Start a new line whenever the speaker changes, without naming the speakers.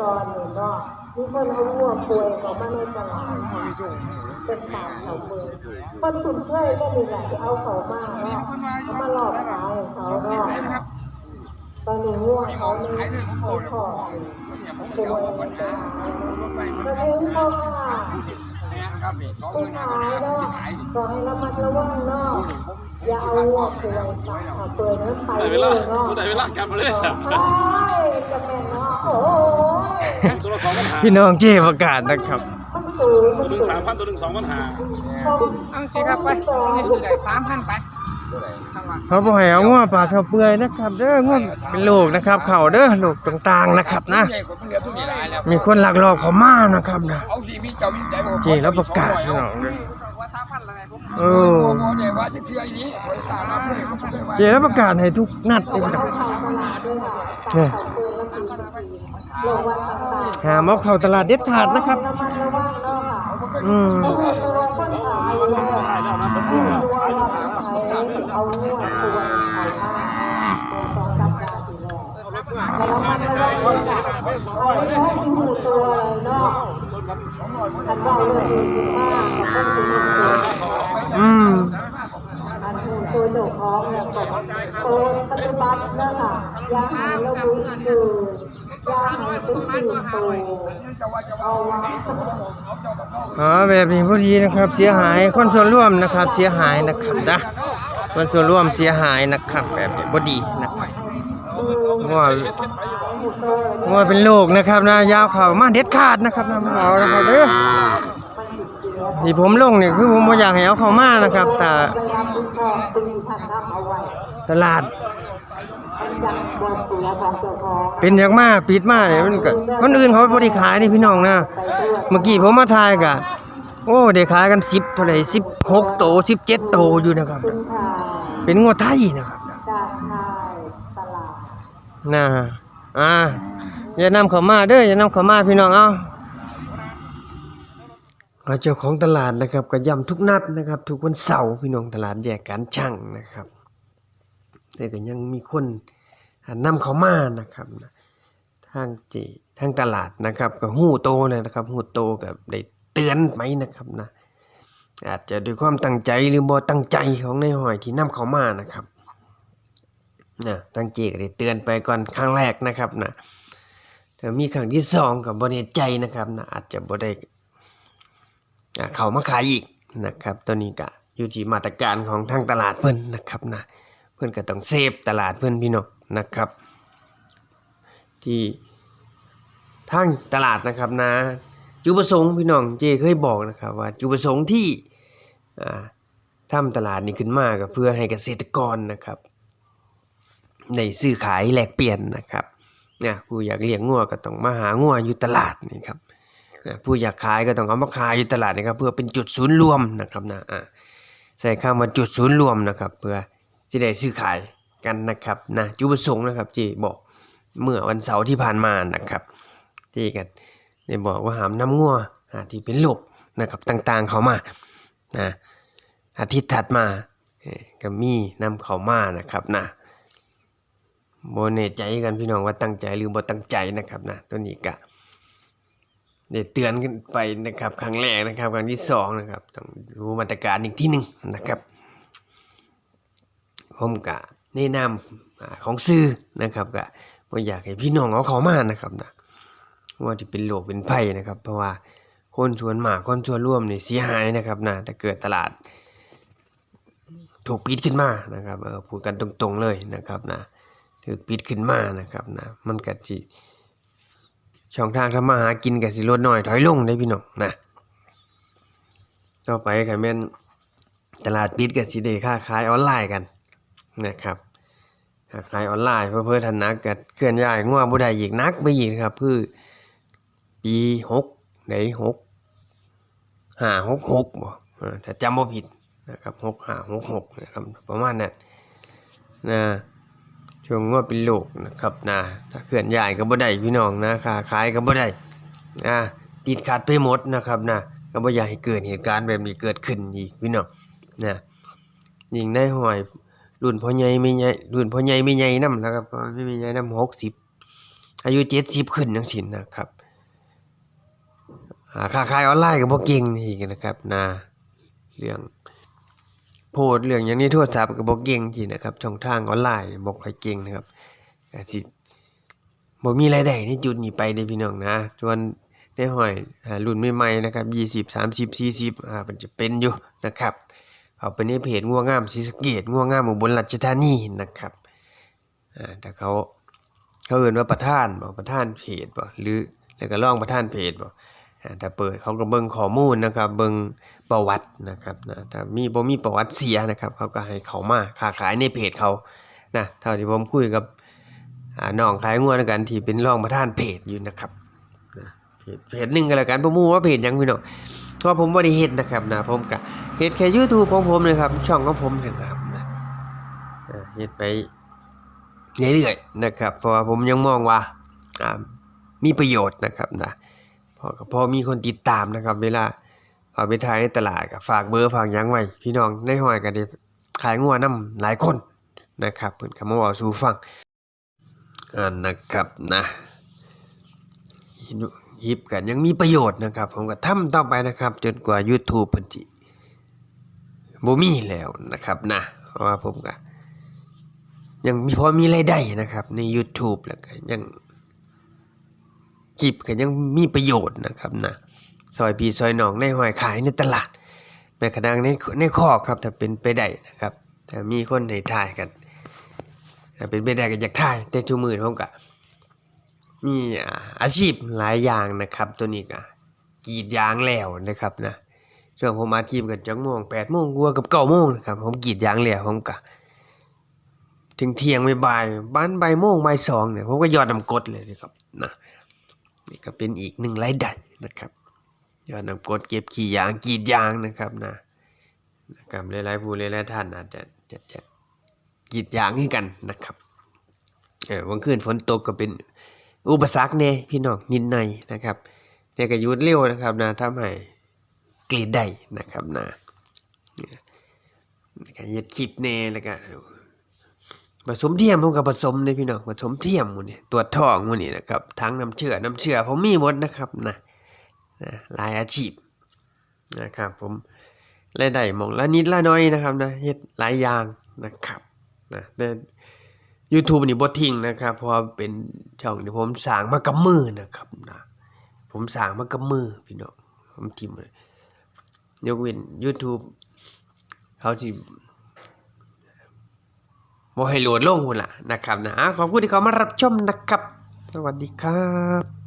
ตอนหนี้เนาะมีคนเอาวัวป่วยเขามาในตลาดค่ะเป็นตามเขาเมืองคนคุ้นเคยก็มีแหละเอาเขามาเนาะเอามาหลอกขายเขาเนาะตอนหนี้วัวเขาในในคอป่วยนะคะกระทุ้งเขาค่ะผู้ขายเนาะก็ให้ระมัดระวังเนาะอย่าเอาวัวป่วยไปค่ะเปิดนั้นไป
ได้
เล
เวยลา
เนาะ
ได้เวลากลับมาเลย
ใช่จะแม่เนาะโอ้
ตัวละสองพันหา
พี่น้องเจ๊ประกาศนะครับ
มันสูงมั
ตั
น
วหนึ่ง
สู
สามพันตัวหนึ่งสองพันหา
เอาสิครับไปนี่สิได้สามพันไปทั้งวัน
เขาบอกให้เอาง้อปลาเท่าเปื่อยนะครับ เด้อง้อเป็นลูกนะครับ เข่าเด้อลูกต่างๆนะครับนะ
ใหญ่กว่ามันเหลือตัวนี้หลายแล้ว
มีคนลักลอบเขามานะครับนะ
เอาสิมีเจ้ามีใจบอก
เจ๊แล้วประกาศพี่น้องเด้อ
ว่าสามพันอะไรผม
เอ
โอ้
อ
โหใหญ่ว่าจะเชื่ออีนี้บริษัทรับเลยเขาเคยว่า
เจ๊แล้วประกาศให้ทุกนัดเลยครับ
ขายตลาดด้วยค่ะขายปืนละสี่สิบปีลงวันต่างๆ
หามเอาเข้าตลาดเด็ดขาดนะครับ
ระมัดระวังเนาะค่ะ
อืม
ตัวคนขายเลยตัวว่าขายเอาเนื้อตัวขายผ้าตัวสองสัปดาห์ทีแล้วแต่ระมัดระวังค่ะเอาเนื้อที่หูตัวเลยเนาะคันว่าเรื่องดีมากกับคนที่มีตัว
อืม
อันหูตัวหนูท้องเนี่ยบอกโตปฏิบัติเนาะค่ะยาหายแล้วบุญคือยาหายเป็นสิ่งโตอ๋
อแบบนี้พอดีนะครับเสียหายคนส่วนร่วมนะครับเสียหายนะครับนะคนส่วนร่วมเสียหายนะครับแบบนี้บ่ดีนะครับง้อง้อเป็นลูกนะครับนะยาวเข่ามาเด็ดขาดนะครับนะมาเอานะครับเด้อที่ผมลงเนี่ยคือผมอยากให้เอาเข้ามานะครับแต่
ต
ลาด
เสือของเจ้าของ
เป็นอย่างมากปิดมาเนี่ยมันก็คนอื่นเขาบ่ได้ขายนี่พี่น้องนะ
ไปตรวจ
เมื่อกี้ผมมาทายกะโอ้ได้ขายกัน10เท่าไหร่16โต17โตอยู่นะครับ
คุณชาย
เป็นงวดไทยนะครับ
จากชายตลาด
น่าอ่าอย่านำเข้ามาเด้ออย่านำเข้ามาพี่น้องเอาเอาเจ้าของตลาดนะครับก็ย้ำทุกนัดนะครับ ทุกวันเสาร์พี่น้องตลาดแยกการช่างนะครับ แต่ก็ยังมีคน นำเขามานะครับทางเจทางตลาดนะครับก็หูโตเลยนะครับหูโตกับได้เตือนไหมนะครับนะอาจจะด้วยความตั้งใจหรือบ่ตั้งใจของในายหอยที่นำเขามานะครับนะตั้งเจก็ได้เตือนไปก่อนครั้งแรกนะครับนะแต่มีครั้งที่สองกับบริใจนะครับนะอาจจะบ่ได้เขามาขายอีกนะครับ ตัวนี้ก็อยู่ที่มาตรการของทางตลาดเพิ่นนะครับนะเพิ่นก็ต้องเซฟตลาดเพิ่นพี่น้อง นะครับ ที่ทางตลาดนะครับนะจุดประสงค์พี่น้องเจเคยบอกนะครับว่าจุดประสงค์ที่อ่าทำตลาดนี้ขึ้นมาก็เพื่อให้เกษตรกรนะครับในซื้อขายแลกเปลี่ยนนะครับเนี่ยผู้อยากเลี้ยงงัวก็ต้องมาหางัวอยู่ตลาดนี่ครับนะผู้อยากขายก็ต้องเอามาขายอยู่ตลาดนะครับ เพื่อเป็นจุดศูนย์รวมนะครับนะอ่าใส่คำว่าจุดศูนย์รวมนะครับ เพื่อจะได้ซื้อขาย กันนะครับนะจุดประสงค์นะครับจีบอกเมื่อวันเสาร์ที่ผ่านมานะครับ ที่กันได้บอกว่าหามน้ำงัวอ่าที่เป็นโรคนะครับต่างๆเขามานะอาทิตย์ถัดมาเก็มีนำเขามานะครับนะโบเนใจกันพี่น้องว่าตั้งใจหรือบ่ตั้งใจนะครับนะตัวนี้ก็ได้เตือนกันไปนะครับครั้งแรกนะครับครั้งที่สองนะครับต้องรู้มาตรการอีกที่หนึ่งนะครับผมก็ แนะนำของซื้อนะครับก็บ่อยากให้พี่น้องเอาเขามานะครับนะว่าที่เป็นโรคเป็นภัยนะครับ เพราะว่าคนชวนหมาคนชวนร่วมนี่เสียหายนะครับนะถ้าเกิดตลาด ถูกปิดขึ้นมานะครับเออพูดกันตรงๆเลยนะครับนะถือปิดขึ้นมานะครับนะมันก็สิช่องทางทำมาหากินก็สิลดน้อยถอยลงได้พี่น้องนะต่อไปก็แม่นตลาดปิดก็สิได้ค้าขายออนไลน์กันนะครับ ค้าขายออนไลน์เพื่อเพื่อทันนักก็เคลื่อนย้ายงัวบ่ได้อีกนักไปอีกครับคือปี6ไหน6 5 6 6บ่เออถ้าจำบ่ผิดนะครับ6 5 6 6นะครับประมาณนั้นนะช่วงว่าเป็นโรคนะครับนะถ้าเคลื่อนย้ายก็บ่ได้พี่น้องนะค้าขายก็บ่ได้นะติดขัดไปหมดนะครับนะก็บ่อยากให้เกิดเหตุการณ์แบบนี้เกิดขึ้นอีกพี่น้องนะยิงได้หอย รุ่นพ่อใหญ่ไม่ใหญ่รุ่นพ่อใหญ่ไม่ใหญ่นำนะครับพ่อไม่ใหญ่นำ60อายุ70ขึ้นจังซี่นะครับหาค้าขายออนไลน์ก็บ่เก่งนี่นะครับนะเรื่องโพสต์เรื่องอย่างนี้โทรศัพท์ก็บ่เก่งจีนะครับช่องทางออนไลน์บ่ค่อยเก่งนะครับก็สิบ่มีรายได้ในจุดนี้ไปเด้พี่น้องนะส่วนในห้อยอ่ารุ่นใหม่ๆนะครับ20 30 40อ่ามันจะเป็นอยู่นะครับ เขาไปในเพจง่วงงามศรีสะเกษง่วงงามอุบลราชธานีนะครับอ่าแต่เขาเขาเอ่นว่าประธานบ่ประธานเพจบ่หรือแล้วก็ร่องประธานเพจบ่อ่าถ้าเปิดเขาก็เบิ่งข้อมูลนะครับเบิ่งประวัตินะครับนะถ้ามีบ่มีประวัติเสียนะครับ เขาก็ให้เขามาค้าขายในเพจเขานะเท่าที่ผมคุยกับอ่าน้องขายงัวด้วกันที่เป็นร่องประธานเพจอยู่นะครับนะเพจเพจหนึงก็แล้วกันบ่รู้ว่าเพจยังพี่น้องเพราะผมบ่ได้เฮ็ดนะครับนะผมก็เฮ็ดแค่ YouTube ของผมเลยครับ ช่องของผมนะครับนะอ่าเฮ็ดไปเรื่อยๆนะครับ เพราะว่าผมยังมองว่าอ่ามีประโยชน์นะครับนะพอพอมีคนติดตามนะครับ เวลาพอไปถ่ายในตลาดก็ฝากเบอร์ฝากยังไว้ พี่น้องในห้อยก็ได้ขายงัวนํหลายคนนะครับเพิ่นก็มาเว้าสู่ฟังอ่านะครับนะ คลิปกันยังมีประโยชน์นะครับ ผมก็ทำต่อไปนะครับ จนกว่า YouTube เพิ่นสิบ่มีแล้วนะครับนะเพราะว่าผมก็ยังมีพอมีรายได้นะครับ ใน YouTube แล้วก็ยังคลิปก็ยังมีประโยชน์นะครับนะซอยพี่ซอยน้องในห้อยขายในตลาดแม้กระทั่งในในคอกครับถ้าเป็นไปได้นะครับถ้ามีคนให้ถ่ายกันถ้าเป็นไปได้ก็อยากถ่ายแต่ชั่วมือผมก็ มีอ่าอาชีพหลายอย่างนะครับตัวนี้ก็กรีดยางแล้วนะครับนะช่วงผมอาชีพกันจังโมงแปดโมงกว่ากับเก้าโมงนะครับผมกรีดยางแล้วผมก็ถึงเที่ยงบ่ายบ้านบ่ายโมงบ่ายสองเนี่ยผมก็ยอดน้ำกดเลยนะครับนะนี่ก็เป็นอีกหนึ่งรายได้นะครับยอดน้ำกดเก็บขี้ยางกรีดยางนะครับนะนะครับหลายๆผู้หลายๆท่านอาจจะจะจะกรีดยางให้กันนะครับเออวันคืนฝนตกก็เป็น อุปสรรคเนี่ยพี่น้องนิดหน่อยนะครับแต่ก็ยุดเร็วนะครับนะทำให้กรีดได้นะครับนะเนี่ยก็เฮ็ดคลิปแน่แล้วก็ผสมเทียมผมก็ผสมเลยพี่น้องผสมเทียมหมื้นี่ตรวท้องมื้นี่นะครับทั้งน้ำเชื่อน้ำเชื่อผมมีหมดนะครับนะนะหลายอาชีพนะครับ ผมรายได้มองละนิดละน้อยนะครับนะเฮ็ดหลายอย่างนะครับนะแต่ YouTube นี่บ่ทิ้งนะครับ เพราะเป็นช่องที่ผมสร้างมากับมือนะครับนะผมสร้างมากับมือพี่น้องผมทิมเลยยกเว้น YouTube เขาสิบ่ให้โหลดลงพุ่นล่ะนะครับนะอะขอบคุณที่เขามารับชมนะครับ สวัสดีครับ